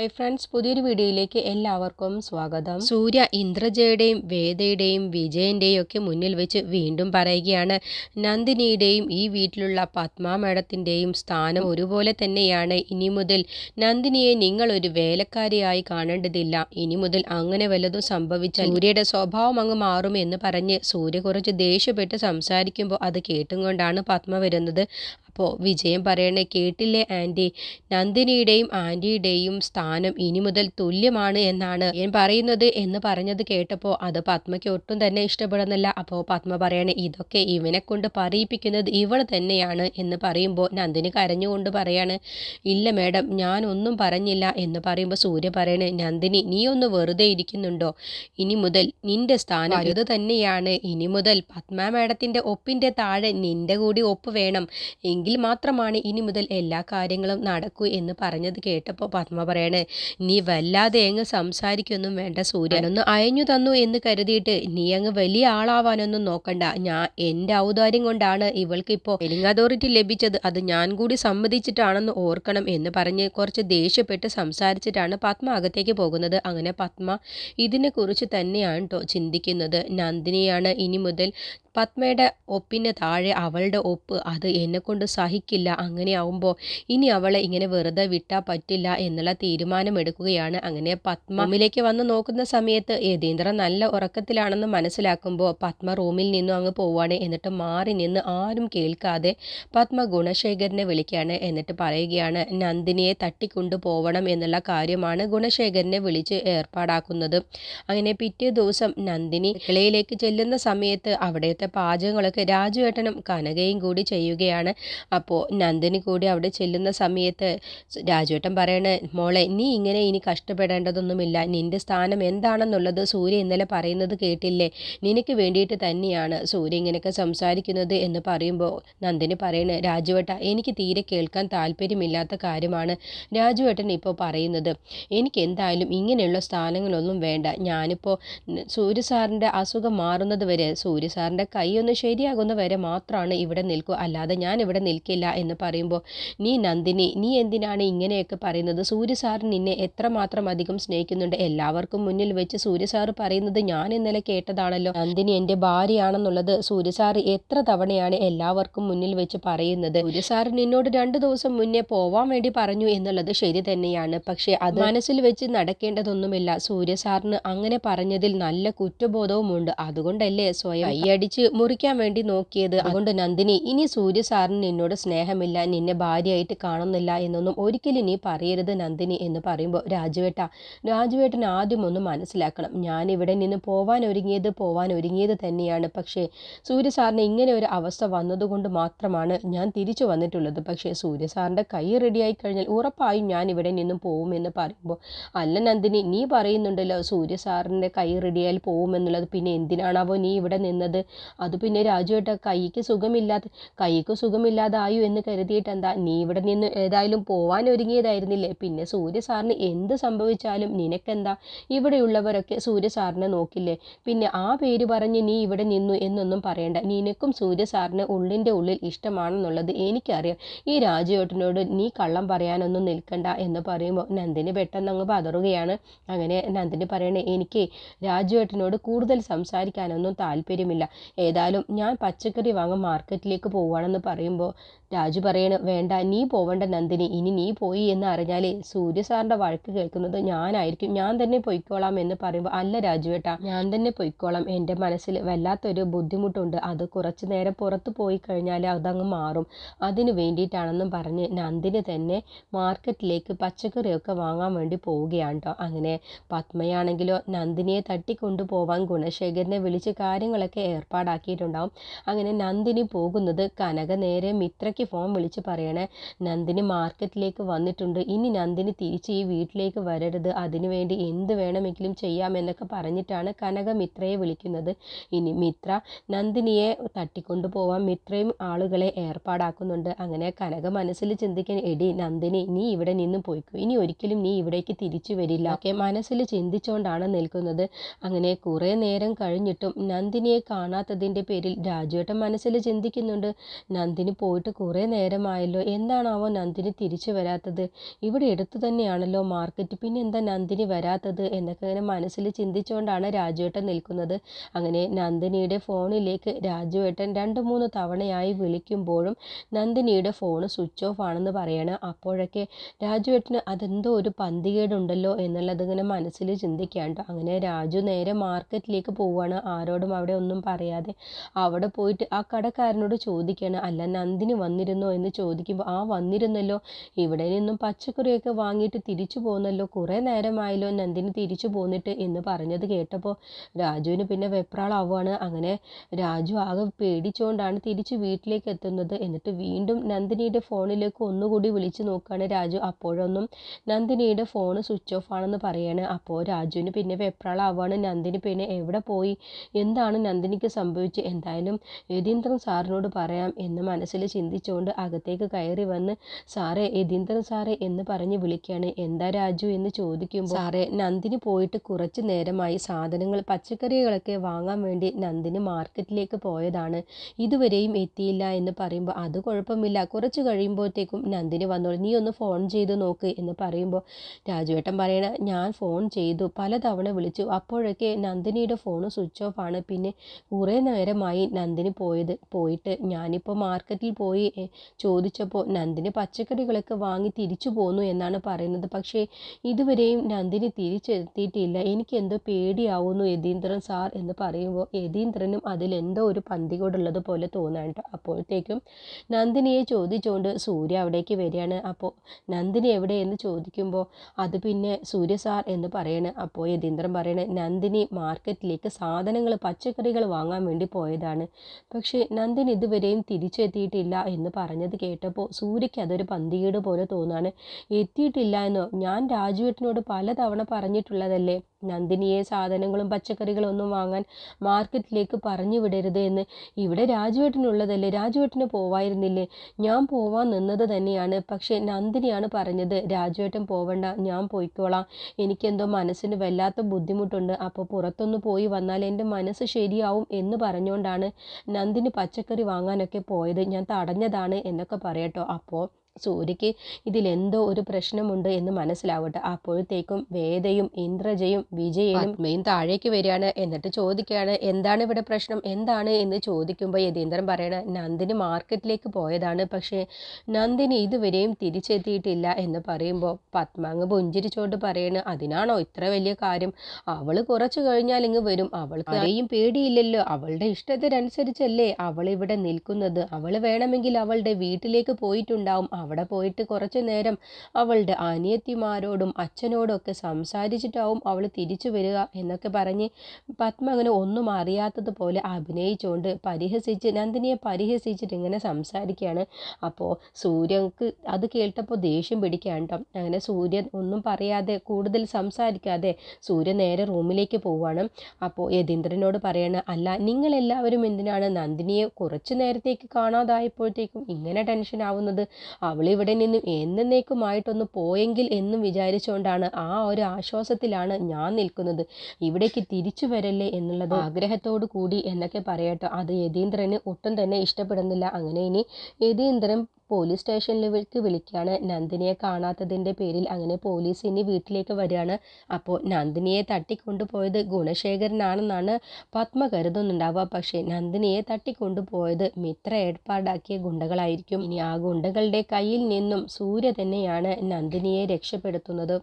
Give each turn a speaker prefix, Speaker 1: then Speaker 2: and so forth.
Speaker 1: Hi friends പുതിയൊരു വീഡിയോയിലേക്ക് എല്ലാവർക്കും സ്വാഗതം. സൂര്യ ഇന്ദ്രജയുടെയും വേദയുടെയും വിജയന്റെയും ഒക്കെ മുന്നിൽ വെച്ച് വീണ്ടും പറയുകയാണ് നന്ദിനിയുടെയും ഈ വീട്ടിലുള്ള പത്മ മേഡത്തിന്റെയും സ്ഥാനം ഒരുപോലെ തന്നെയാണ്. ഇനി മുതൽ നന്ദിനിയെ നിങ്ങൾ ഒരു വേലക്കാരിയായി കാണേണ്ടതില്ല. ഇനി മുതൽ അങ്ങനെ വല്ലതും സംഭവിച്ചാൽ സൂര്യയുടെ സ്വഭാവം അങ്ങ് മാറും എന്ന് പറഞ്ഞ് സൂര്യ കുറച്ച് ദേഷ്യപ്പെട്ട് സംസാരിക്കുമ്പോൾ അത് കേട്ടും കൊണ്ടാണ് പത്മ വരുന്നത്. അപ്പോൾ വിജയം പറയണേ കേട്ടില്ലേ ആന്റി നന്ദിനിയുടെയും ആന്റിയുടെയും സ്ഥാനം ഇനി മുതൽ തുല്യമാണ് എന്നാണ് ഞാൻ പറയുന്നത് എന്ന് പറഞ്ഞത് കേട്ടപ്പോൾ അത് പത്മയ്ക്ക് ഒട്ടും തന്നെ ഇഷ്ടപ്പെടുന്നില്ല. അപ്പോൾ പത്മ പറയണേ ഇതൊക്കെ ഇവനെ കൊണ്ട് പറയിപ്പിക്കുന്നത് ഇവൾ തന്നെയാണ് എന്ന് പറയുമ്പോൾ നന്ദിനി കരഞ്ഞുകൊണ്ട് പറയാണ് ഇല്ല മേഡം ഞാനൊന്നും പറഞ്ഞില്ല എന്ന് പറയുമ്പോൾ സൂര്യ പറയണേ നന്ദിനി നീ ഒന്ന് വെറുതെ ഇരിക്കുന്നുണ്ടോ? ഇനി മുതൽ നിന്റെ സ്ഥാനം ഇത് തന്നെയാണ് ഇനി മുതൽ പത്മ മേഡത്തിന്റെ ഒപ്പിന്റെ താഴെ നിന്റെ കൂടി ഒപ്പ് വേണം. എങ്കിൽ മാത്രമാണ് ഇനി മുതൽ എല്ലാ കാര്യങ്ങളും നടക്കൂ എന്ന് പറഞ്ഞത് കേട്ടപ്പോൾ പത്മ പറയണേ നീ വല്ലാതെ അങ്ങ് സംസാരിക്കൊന്നും വേണ്ട സൂര്യനൊന്ന് അയഞ്ഞു തന്നു എന്ന് കരുതിയിട്ട് നീ അങ്ങ് വലിയ ആളാവാനൊന്നും നോക്കണ്ട. ഞാൻ എന്റെ ഔദാര്യം കൊണ്ടാണ് ഇവൾക്ക് ഇപ്പോൾ ബില്ലിംഗ് അതോറിറ്റി ലഭിച്ചത്. അത് ഞാൻ കൂടി സമ്മതിച്ചിട്ടാണെന്ന് ഓർക്കണം എന്ന് പറഞ്ഞ് കുറച്ച് ദേഷ്യപ്പെട്ട് സംസാരിച്ചിട്ടാണ് പത്മ അകത്തേക്ക് പോകുന്നത്. അങ്ങനെ പത്മ ഇതിനെക്കുറിച്ച് തന്നെയാണ് കേട്ടോ ചിന്തിക്കുന്നത്. നന്ദിനിയാണ് ഇനി മുതൽ പത്മയുടെ ഒപ്പിന് താഴെ അവളുടെ ഒപ്പ്. അത് എന്നെക്കൊണ്ട് സഹിക്കില്ല അങ്ങനെ ആവുമ്പോൾ ഇനി അവളെ ഇങ്ങനെ വെറുതെ വിട്ടാൽ പറ്റില്ല എന്നുള്ള തീരുമാനമെടുക്കുകയാണ്. അങ്ങനെ പത്മ റൂമിലേക്ക് വന്ന് നോക്കുന്ന സമയത്ത് യതീന്ദ്രൻ നല്ല ഉറക്കത്തിലാണെന്ന് മനസ്സിലാക്കുമ്പോൾ പത്മ റൂമിൽ നിന്നും അങ്ങ് പോവാണ്. എന്നിട്ട് മാറി നിന്ന് ആരും കേൾക്കാതെ പത്മ ഗുണശേഖരനെ വിളിക്കുകയാണ് എന്നിട്ട് പറയുകയാണ് നന്ദിനിയെ തട്ടിക്കൊണ്ടു പോവണം എന്നുള്ള കാര്യമാണ് ഗുണശേഖരനെ വിളിച്ച് ഏർപ്പാടാക്കുന്നത്. അങ്ങനെ പിറ്റേ ദിവസം നന്ദിനി കിളയിലേക്ക് ചെല്ലുന്ന സമയത്ത് അവിടുത്തെ പാചകങ്ങളൊക്കെ രാജുവേട്ടനും കനകയും കൂടി ചെയ്യുകയാണ്. അപ്പോൾ നന്ദിനി കൂടി അവിടെ ചെല്ലുന്ന സമയത്ത് രാജുവേട്ടൻ പറയണേ മോളെ നീ ഇങ്ങനെ ഇനി കഷ്ടപ്പെടേണ്ടതൊന്നുമില്ല. നിന്റെ സ്ഥാനം എന്താണെന്നുള്ളത് സൂര്യ ഇന്നലെ പറയുന്നത് കേട്ടില്ലേ? നിനക്ക് വേണ്ടിയിട്ട് തന്നെയാണ് സൂര്യ ഇങ്ങനെയൊക്കെ സംസാരിക്കുന്നത് എന്ന് പറയുമ്പോൾ നന്ദിനി പറയണേ രാജുവേട്ട എനിക്ക് തീരെ കേൾക്കാൻ താല്പര്യമില്ലാത്ത കാര്യമാണ് രാജുവേട്ടൻ ഇപ്പോൾ പറയുന്നത്. എനിക്ക് എന്തായാലും ഇങ്ങനെയുള്ള സ്ഥാനങ്ങളൊന്നും വേണ്ട. ഞാനിപ്പോൾ സൂര്യ സാറിന്റെ അസുഖം മാറുന്നത് വരെ സൂര്യ സാറിന്റെ കൈ ഒന്ന് ശരിയാകുന്ന വരെ മാത്രമാണ് ഇവിടെ നിൽക്കുക അല്ലാതെ ഞാൻ ഇവിടെ നിൽക്കില്ല എന്ന് പറയുമ്പോൾ നീ നന്ദിനി നീ എന്തിനാണ് ഇങ്ങനെയൊക്കെ പറയുന്നത്? സൂര്യ സാർ നിന്നെ എത്രമാത്രം അധികം സ്നേഹിക്കുന്നുണ്ട്? എല്ലാവർക്കും മുന്നിൽ വെച്ച് സൂര്യ പറയുന്നത് ഞാൻ ഇന്നലെ കേട്ടതാണല്ലോ. നന്ദിനി എന്റെ ഭാര്യയാണെന്നുള്ളത് സൂര്യ എത്ര തവണയാണ് എല്ലാവർക്കും മുന്നിൽ വെച്ച് പറയുന്നത്? സൂര്യ നിന്നോട് രണ്ട് ദിവസം മുന്നേ പോവാൻ വേണ്ടി പറഞ്ഞു എന്നുള്ളത് ശരി തന്നെയാണ്. പക്ഷേ അത് മനസ്സിൽ വെച്ച് നടക്കേണ്ടതൊന്നുമില്ല. സൂര്യ സാറിന് അങ്ങനെ പറഞ്ഞതിൽ നല്ല കുറ്റബോധവുമുണ്ട്. അതുകൊണ്ടല്ലേ സ്വയം കൈയടിച്ച് മുറിക്കാൻ വേണ്ടി നോക്കിയത്? അതുകൊണ്ട് നന്ദിനി ഇനി സൂര്യ സാറിന് നിന്നോട് സ്നേഹമില്ല നിന്നെ ഭാര്യയായിട്ട് കാണുന്നില്ല എന്നൊന്നും ഒരിക്കലും നീ പറയരുത് നന്ദിനി എന്ന് പറയുമ്പോൾ രാജുവേട്ട. രാജുവേട്ടൻ ആദ്യം ഒന്ന് മനസ്സിലാക്കണം ഞാൻ ഇവിടെ നിന്ന് പോവാൻ ഒരുങ്ങിയത് പോവാൻ ഒരുങ്ങിയത് തന്നെയാണ്. പക്ഷേ സൂര്യ സാറിന് ഇങ്ങനെ ഒരു അവസ്ഥ വന്നതുകൊണ്ട് മാത്രമാണ് ഞാൻ തിരിച്ചു വന്നിട്ടുള്ളത്. പക്ഷേ സൂര്യ സാറിന്റെ കൈ റെഡിയായി കഴിഞ്ഞാൽ ഉറപ്പായും ഞാൻ ഇവിടെ നിന്നും പോകുമെന്ന് പറയുമ്പോൾ അല്ല നന്ദിനി നീ പറയുന്നുണ്ടല്ലോ സൂര്യ സാറിന്റെ കൈ റെഡിയായാൽ പോകുമെന്നുള്ളത് പിന്നെ എന്തിനാണാവോ നീ ഇവിടെ നിന്നത്? അത് പിന്നെ രാജുവേട്ട കൈക്ക് സുഖമില്ലാത്ത കൈക്ക് സുഖമില്ലാതായു എന്ന് കരുതിയിട്ട് എന്താ നീ ഇവിടെ നിന്ന് ഏതായാലും പോവാൻ ഒരുങ്ങിയതായിരുന്നില്ലേ? പിന്നെ സൂര്യ സാറിന് എന്ത് സംഭവിച്ചാലും നിനക്കെന്താ? ഇവിടെയുള്ളവരൊക്കെ സൂര്യ സാറിനെ നോക്കില്ലേ? പിന്നെ ആ പേര് പറഞ്ഞ് നീ ഇവിടെ നിന്നു എന്നൊന്നും പറയണ്ട. നിനക്കും സൂര്യ സാറിന് ഉള്ളിന്റെ ഉള്ളിൽ ഇഷ്ടമാണെന്നുള്ളത് എനിക്കറിയാം. ഈ രാജേട്ടനോട് നീ കള്ളം പറയാനൊന്നും നിൽക്കണ്ട എന്ന് പറയുമ്പോൾ നന്ദിനി പെട്ടെന്ന് അങ്ങ് പതറുകയാണ്. അങ്ങനെ നന്ദിനി പറയണേ എനിക്ക് രാജുവേട്ടനോട് കൂടുതൽ സംസാരിക്കാനൊന്നും താല്പര്യമില്ല. ഏതായാലും ഞാൻ പച്ചക്കറി വാങ്ങാൻ മാർക്കറ്റിലേക്ക് പോവുകയാണെന്ന് പറയുമ്പോൾ രാജു പറയണ വേണ്ട നീ പോവണ്ട നന്ദിനി. ഇനി നീ പോയി എന്ന് അറിഞ്ഞാൽ സൂര്യ സാറിന്റെ വഴക്ക് കേൾക്കുന്നത് ഞാനായിരിക്കും. ഞാൻ തന്നെ പൊയ്ക്കോളാം എന്ന് പറയുമ്പോൾ അല്ല രാജു രാജുവേട്ടാ ഞാൻ തന്നെ പൊയ്ക്കോളാം. എന്റെ മനസ്സിൽ വല്ലാത്തൊരു ബുദ്ധിമുട്ടുണ്ട്. അത് കുറച്ച് നേരം പുറത്ത് പോയി കഴിഞ്ഞാൽ അതങ്ങ് മാറും. അതിന് വേണ്ടിയിട്ടാണെന്നും പറഞ്ഞ് നന്ദിനി തന്നെ മാർക്കറ്റിലേക്ക് പച്ചക്കറിയൊക്കെ വാങ്ങാൻ വേണ്ടി പോവുകയാണ് കേട്ടോ അങ്ങനെ പത്മയാണെങ്കിലോ നന്ദിനിയെ തട്ടിക്കൊണ്ടു പോവാൻ ഗുണശേഖരനെ വിളിച്ച് കാര്യങ്ങളൊക്കെ ഏർപ്പാടാക്കിയിട്ടുണ്ടാവും. അങ്ങനെ നന്ദിനി പോകുന്നത് കനക നേരെ മിത്രയ്ക്ക് ഫോൺ വിളിച്ച് പറയണേ. നന്ദിനി മാർക്കറ്റിലേക്ക് വന്നിട്ടുണ്ട്. ഇനി നന്ദിനി തിരിച്ച് ഈ വീട്ടിലേക്ക് വരരുത്. അതിനുവേണ്ടി എന്ത് വേണമെങ്കിലും ചെയ്യാമെന്നൊക്കെ പറഞ്ഞിട്ടാണ് കനക മിത്രയെ വിളിക്കുന്നത്. ഇനി മിത്ര നന്ദിനിയെ തട്ടിക്കൊണ്ടു പോവാൻ മിത്രയും ആളുകളെ ഏർപ്പാടാക്കുന്നുണ്ട്. അങ്ങനെ കനക മനസ്സിൽ ചിന്തിക്കാൻ എടി നന്ദിനി നീ ഇവിടെ നിന്ന് പോയിക്കോ. ഇനി ഒരിക്കലും നീ ഇവിടേക്ക് തിരിച്ചു വരില്ല. ഒക്കെ മനസ്സിൽ ചിന്തിച്ചുകൊണ്ടാണ് നിൽക്കുന്നത്. അങ്ങനെ കുറേ നേരം കഴിഞ്ഞിട്ടും നന്ദിനിയെ കാണാത്തതിന്റെ പേരിൽ രാജുവേട്ടൻ മനസ്സിൽ ചിന്തിക്കുന്നുണ്ട്. നന്ദിനി പോയിട്ട് കുറേ നേരമായല്ലോ. എന്താണാവോ നന്ദിനി തിരിച്ചു വരാത്തത്? ഇവിടെ എടുത്തു തന്നെയാണല്ലോ മാർക്കറ്റ്. പിന്നെ എന്താ നന്ദിനി വരാത്തത്? എന്നൊക്കെ ഇങ്ങനെ മനസ്സിൽ ചിന്തിച്ചുകൊണ്ടാണ് രാജുവേട്ടൻ നിൽക്കുന്നത്. അങ്ങനെ നന്ദിനിയുടെ ഫോണിലേക്ക് രാജുവേട്ടൻ രണ്ട് മൂന്ന് തവണയായി വിളിക്കുമ്പോഴും നന്ദിനിയുടെ ഫോൺ സ്വിച്ച് ഓഫ് ആണെന്ന് പറയണം. അപ്പോഴൊക്കെ രാജുവേട്ടന് അതെന്തോ ഒരു പന്തികേടുണ്ടല്ലോ എന്നുള്ളത് ഇങ്ങനെ മനസ്സിൽ ചിന്തിക്കാണ്ട് അങ്ങനെ രാജു നേരെ മാർക്കറ്റിലേക്ക് പോവുകയാണ്. ആരോടും അവിടെ ഒന്നും പറയാതെ. അവിടെ പോയിട്ട് ആ കടക്കാരനോട് ചോദിക്കുകയാണ്. അല്ല നന്ദിനി വന്നിരുന്നോ എന്ന് ചോദിക്കുമ്പോൾ ആ വന്നിരുന്നല്ലോ. ഇവിടെ നിന്നും പച്ചക്കറിയൊക്കെ വാങ്ങിയിട്ട് തിരിച്ചു പോന്നല്ലോ. കുറേ നേരമായല്ലോ നന്ദിനി തിരിച്ചു പോന്നിട്ട് എന്ന് പറഞ്ഞത് കേട്ടപ്പോൾ രാജുവിന് പിന്നെ വെപ്രാളാവുകയാണ് അങ്ങനെ രാജു ആകെ പേടിച്ചുകൊണ്ടാണ് തിരിച്ച് വീട്ടിലേക്ക് എത്തുന്നത്. എന്നിട്ട് വീണ്ടും നന്ദിനിയുടെ ഫോണിലേക്ക് ഒന്നുകൂടി വിളിച്ചു നോക്കുകയാണ് രാജു. അപ്പോഴൊന്നും നന്ദിനിയുടെ ഫോൺ സ്വിച്ച് ഓഫ് ആണെന്ന് പറയാണ്. അപ്പോൾ രാജുവിന് പിന്നെ വെപ്രാളാവുകയാണ് നന്ദിനി പിന്നെ എവിടെ പോയി? എന്താണ് നന്ദിനിക്ക് സംഭവിച്ചത് എന്തായാലും യതീന്ദ്രൻ സാറിനോട് പറയാം എന്ന് മനസ്സിൽ ചിന്തിച്ചുകൊണ്ട് അകത്തേക്ക് കയറി വന്ന് സാറേ യതീന്ദ്രൻ സാറേ എന്ന് പറഞ്ഞ് വിളിക്കുകയാണ് എന്താ രാജു എന്ന് ചോദിക്കുമ്പോൾ സാറേ നന്ദിനി പോയിട്ട് കുറച്ച് നേരമായി സാധനങ്ങൾ പച്ചക്കറികളൊക്കെ വാങ്ങാൻ വേണ്ടി നന്ദിനി മാർക്കറ്റിലേക്ക് പോയതാണ്. ഇതുവരെയും എത്തിയില്ല എന്ന് പറയുമ്പോൾ അത് കുഴപ്പമില്ല. കുറച്ച് കഴിയുമ്പോഴത്തേക്കും നന്ദിനി വന്നോളൂ. നീ ഒന്ന് ഫോൺ ചെയ്ത് നോക്ക് എന്ന് പറയുമ്പോൾ രാജുവേട്ടൻ പറയണ ഞാൻ ഫോൺ ചെയ്തു. പലതവണ വിളിച്ചു. അപ്പോഴൊക്കെ നന്ദിനിയുടെ ഫോൺ സ്വിച്ച് ഓഫ് ആണ്. പിന്നെ കുറേ നേരമായി നന്ദിനി പോയത് പോയിട്ട് ഞാനിപ്പോൾ മാർക്കറ്റിൽ പോയി. ചോദിച്ചപ്പോൾ നന്ദിനി പച്ചക്കറികളൊക്കെ വാങ്ങി തിരിച്ചു പോന്നു എന്നാണ് പറയുന്നത്. പക്ഷേ ഇതുവരെയും നന്ദിനി തിരിച്ചെത്തിയിട്ടില്ല എനിക്ക് എന്തോ പേടിയാവുന്നു യതീന്ദ്രൻ സാർ എന്ന് പറയുമ്പോൾ യതീന്ദ്രനും അതിലെന്തോ ഒരു പന്തികോടുള്ളത് പോലെ തോന്നാണ്ട് അപ്പോഴത്തേക്കും നന്ദിനിയെ ചോദിച്ചുകൊണ്ട് സൂര്യ അവിടേക്ക് വരികയാണ്. അപ്പോൾ നന്ദിനി എവിടെ എന്ന് ചോദിക്കുമ്പോൾ അത് പിന്നെ സൂര്യ സാർ എന്ന് പറയണേ. അപ്പോൾ യതീന്ദ്രൻ പറയണേ നന്ദിനി മാർക്കറ്റിലേക്ക് സാധനങ്ങൾ പച്ചക്കറികൾ വാങ്ങാൻ വേണ്ടി പോയതാണ്. പക്ഷേ നന്ദിനി ഇതുവരെയും തിരിച്ചെത്തിയിട്ടില്ല എന്ന് പറഞ്ഞത് കേട്ടപ്പോൾ സൂര്യയ്ക്ക് അതൊരു പന്തികേട് പോലെ തോന്നാണ്. എത്തിയിട്ടില്ല എന്നോ ഞാൻ രാജുവേട്ടനോട് പലതവണ പറഞ്ഞിട്ടുള്ളതല്ലേ? നന്ദിനിയെ സാധനങ്ങളും പച്ചക്കറികളും ഒന്നും വാങ്ങാൻ മാർക്കറ്റിലേക്ക് പറഞ്ഞു വിടരുത് എന്ന്. ഇവിടെ രാജുവേട്ടനുള്ളതല്ലേ? രാജുവേട്ടന് പോവായിരുന്നില്ലേ? ഞാൻ പോവാൻ നിന്നത് തന്നെയാണ്. പക്ഷേ നന്ദിനിയാണ് പറഞ്ഞത് രാജുവേട്ടൻ പോവണ്ട ഞാൻ പോയിക്കോളാം. എനിക്കെന്തോ മനസ്സിന് വല്ലാത്ത ബുദ്ധിമുട്ടുണ്ട്. അപ്പോൾ പുറത്തൊന്ന് പോയി വന്നാൽ എന്റെ മനസ്സ് ശരിയാവും എന്ന് പറഞ്ഞുകൊണ്ടാണ് നന്ദിനി പച്ചക്കറി വാങ്ങാനൊക്കെ പോയത്. ഞാൻ തടഞ്ഞതാണ് എന്നൊക്കെ പറയട്ടോ. അപ്പോൾ സൂര്യയ്ക്ക് ഇതിലെന്തോ ഒരു പ്രശ്നമുണ്ട് എന്ന് മനസ്സിലാവട്ടെ. അപ്പോഴത്തേക്കും വേദയും ഇന്ദ്രജയും വിജയനും മെയിൻ താഴേക്ക് വരികയാണ്. എന്നിട്ട് ചോദിക്കുകയാണ് എന്താണ് ഇവിടെ പ്രശ്നം? എന്താണ്? എന്ന് ചോദിക്കുമ്പോൾ യതീന്ദ്രൻ പറയണ നന്ദിനി മാർക്കറ്റിലേക്ക് പോയതാണ്. പക്ഷേ നന്ദിനി ഇതുവരെയും തിരിച്ചെത്തിയിട്ടില്ല. എന്ന് പറയുമ്പോൾ പത്മാങ്ങ് പുഞ്ചിരിച്ചോണ്ട് പറയണ അതിനാണോ ഇത്ര വലിയ കാര്യം? അവൾ കുറച്ച് കഴിഞ്ഞാൽ ഇങ്ങ് വരും. അവൾക്ക് ആരെയും പേടിയില്ലല്ലോ. അവളുടെ ഇഷ്ടത്തിനനുസരിച്ചല്ലേ അവൾ ഇവിടെ നിൽക്കുന്നത്. അവൾ വേണമെങ്കിൽ അവളുടെ വീട്ടിലേക്ക് പോയിട്ടുണ്ടാവും. അവിടെ പോയിട്ട് കുറച്ചു നേരം അവളുടെ അനിയത്തിമാരോടും അച്ഛനോടൊക്കെ സംസാരിച്ചിട്ടാവും അവൾ തിരിച്ചു വരിക എന്നൊക്കെ പറഞ്ഞ് പത്മ അങ്ങനെ ഒന്നും അറിയാത്തതുപോലെ അഭിനയിച്ചുകൊണ്ട് പരിഹസിച്ച് നന്ദിനിയെ പരിഹസിച്ചിട്ട് ഇങ്ങനെ സംസാരിക്കുകയാണ്. അപ്പോൾ സൂര്യക്ക് അത് കേട്ടപ്പോൾ ദേഷ്യം പിടിക്കാൻ കേട്ടോ അങ്ങനെ സൂര്യൻ ഒന്നും പറയാതെ കൂടുതൽ സംസാരിക്കാതെ സൂര്യൻ നേരെ റൂമിലേക്ക് പോവുകയാണ് അപ്പോൾ യതീന്ദ്രനോട് പറയണ അല്ല നിങ്ങളെല്ലാവരും എന്തിനാണ് നന്ദിനിയെ കുറച്ച് നേരത്തേക്ക് കാണാതായപ്പോഴത്തേക്കും ഇങ്ങനെ ടെൻഷൻ ആവുന്നത്? ഇവിടെ നിന്നും എന്നേക്കുമായിട്ടൊന്ന് പോയെങ്കിൽ എന്നും വിചാരിച്ചുകൊണ്ടാണ് ആ ഒരു ആശ്വാസത്തിലാണ് ഞാൻ നിൽക്കുന്നത്. ഇവിടേക്ക് തിരിച്ചു വരല്ലേ എന്നുള്ളത് ആഗ്രഹത്തോടു കൂടി എന്നൊക്കെ പറയട്ടോ. അത് യതീന്ദ്രന് ഒട്ടും തന്നെ ഇഷ്ടപ്പെടുന്നില്ല. അങ്ങനെ ഇനി യതീന്ദ്രൻ പോലീസ് സ്റ്റേഷനിലേക്ക് വിളിക്കുകയാണ് നന്ദിനിയെ കാണാത്തതിന്റെ പേരിൽ അങ്ങനെ പോലീസ് ഇനി വീട്ടിലേക്ക് വരികയാണ്. അപ്പോൾ നന്ദിനിയെ തട്ടിക്കൊണ്ടുപോയത് ഗുണശേഖരനാണെന്നാണ് പത്മ കരുതുന്നുണ്ടാവുക. പക്ഷേ നന്ദിനിയെ തട്ടിക്കൊണ്ടുപോയത് മിത്ര ഏർപ്പാടാക്കിയ ഗുണ്ടകളായിരിക്കും. ഇനി ആ ഗുണ്ടകളുടെ കയ്യിൽ നിന്നും സൂര്യ തന്നെയാണ് നന്ദിനിയെ രക്ഷപ്പെടുത്തുന്നത്.